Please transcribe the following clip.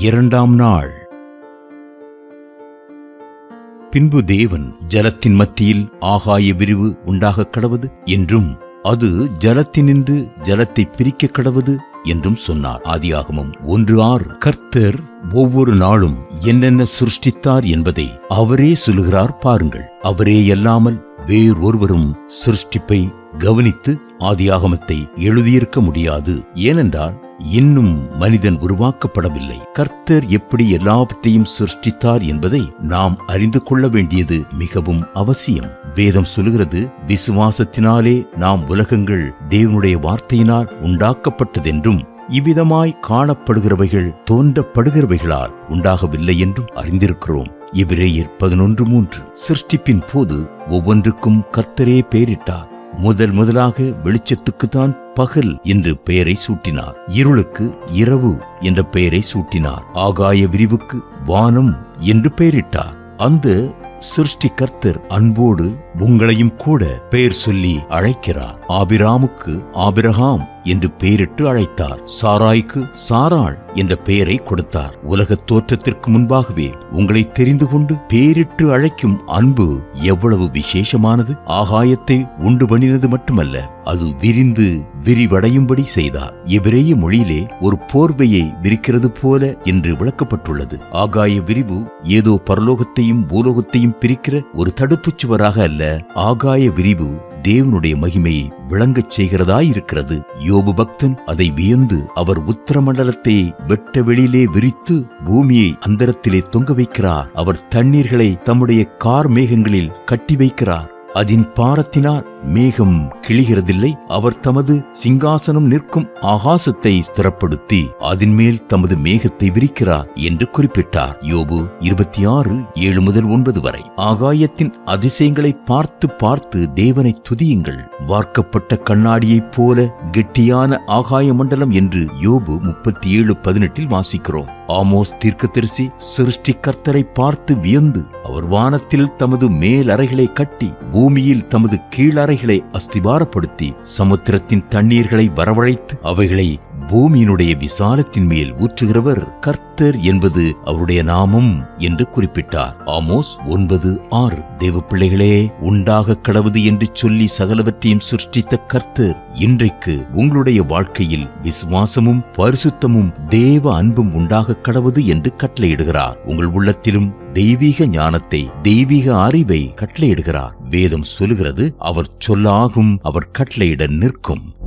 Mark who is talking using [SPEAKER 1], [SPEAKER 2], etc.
[SPEAKER 1] இரண்டாம் நாள். பின்பு தேவன் ஜலத்தின் மத்தியில் ஆகாய விரிவு உண்டாகக் கடவது என்றும் அது ஜலத்தினின்று ஜலத்தை பிரிக்க கடவது என்றும் சொன்னார். ஆதியாகமம் ஒன்று ஆறு. கர்த்தர் ஒவ்வொரு நாளும் என்னென்ன சிருஷ்டித்தார் என்பதை அவரே சொல்லுகிறார் பாருங்கள். அவரே அல்லாமல் வேறொருவரும் சிருஷ்டிப்பை கவனித்து ஆதியாகமத்தை எழுதியிருக்க முடியாது. ஏனென்றால் இன்னும் மனிதன் உருவாக்கப்படவில்லை. கர்த்தர் எப்படி எல்லாவற்றையும் சிருஷ்டித்தார் என்பதை நாம் அறிந்து கொள்ள வேண்டியது மிகவும் அவசியம். வேதம் சொல்லுகிறது விசுவாசத்தினாலே நாம் உலகங்கள் தேவனுடைய வார்த்தையினால் உண்டாக்கப்பட்டதென்றும் இவ்விதமாய் காணப்படுகிறவைகள் தோன்றப்படுகிறவைகளால் உண்டாகவில்லை என்றும் அறிந்திருக்கிறோம். எபிரேயர் பதினொன்று மூன்று. சிருஷ்டிப்பின் போது ஒவ்வொன்றுக்கும் கர்த்தரே பெயரிட்டார். முதல் முதலாக வெளிச்சத்துக்குத்தான் பகல் என்று பெயரை சூட்டினார். இருளுக்கு இரவு என்ற பெயரை சூட்டினார். ஆகாய விரிவுக்கு வானம் என்று பெயரிட்டார். அந்த சிருஷ்டி கர்த்தர் அன்போடு உங்களையும் கூட பெயர் சொல்லி அழைக்கிறார். ஆபிராமுக்கு ஆபிரகாம் என்று பெயரிட்டு அழைத்தார். சாராய்க்கு சாராள் என்ற பெயரை கொடுத்தார். உலகத் தோற்றத்திற்கு முன்பாகவே உங்களை தெரிந்து கொண்டு பேரிட்டு அழைக்கும் அன்பு எவ்வளவு விசேஷமானது. ஆகாயத்தை உண்டு பண்ணினது மட்டுமல்ல அது விரிந்து விரிவடையும்படி செய்தார். எபிரேய மொழியிலே ஒரு போர்வையை விரிக்கிறது போல என்று விளக்கப்பட்டுள்ளது. ஆகாய விரிவு ஏதோ பரலோகத்தையும் பூலோகத்தையும் பிரிக்கிற ஒரு தடுப்புச் சுவராக அல்ல. ஆகாய விரிவு தேவனுடைய மகிமையை விளங்கச் செய்கிறதாயிருக்கிறது. யோபு பக்தன் அதை வியந்து அவர் உத்தரமண்டலத்தை வெட்ட வெளியிலே விரித்து பூமியை அந்தரத்திலே தொங்க வைக்கிறார். அவர் தண்ணீர்களை தம்முடைய கார் மேகங்களில் கட்டி வைக்கிறார். அதன் பாரத்தினால் மேகம் கிழிகிறதில்லை அவர் தமது சிங்காசனம் நிற்கும் ஆகாசத்தை ஸ்திரப்படுத்தி அதன் மேல் தமது மேகத்தை விரிக்கிறார் என்று குறிப்பிட்டார். யோபு இருபத்தி ஆறு ஏழு முதல் ஒன்பது வரை. ஆகாயத்தின் அதிசயங்களை பார்த்து பார்த்து தேவனை துதியுங்கள். வார்க்கப்பட்ட கண்ணாடியைப் போல கெட்டியான ஆகாய மண்டலம் என்று யோபு முப்பத்தி ஏழு பதினெட்டில் வாசிக்கிறோம். ஆமோஸ் தீர்க்கதரிசி சிருஷ்டி கர்த்தரை பார்த்து வியந்து அவர் வானத்தில் தமது மேலறைகளை கட்டி பூமியில் தமது பாறைகளை அஸ்திபாரப்படுத்தி சமுத்திரத்தின் தண்ணீர்களை வரவழைத்து அவைகளை பூமியினுடைய விசாலத்தின் மேல் ஊற்றுகிறவர் கர்த்தர் என்பது அவருடைய நாமம் என்று குறிப்பிட்டார். ஆமோஸ் ஒன்பது ஆறு. தேவ பிள்ளைகளே உண்டாக கடவுது என்று சொல்லி சகலவற்றையும் சிருஷ்டித்த கர்த்தர் இன்றைக்கு உங்களுடைய வாழ்க்கையில் விசுவாசமும் பரிசுத்தமும் தேவ அன்பும் உண்டாக கடவுது என்று கட்டளையிடுகிறார். உங்கள் உள்ளத்திலும் தெய்வீக ஞானத்தை தெய்வீக அறிவை கட்டளையிடுகிறார். வேதம் சொல்லுகிறது அவர் சொல்லாகும் அவர் கட்டளையிட நிற்கும்.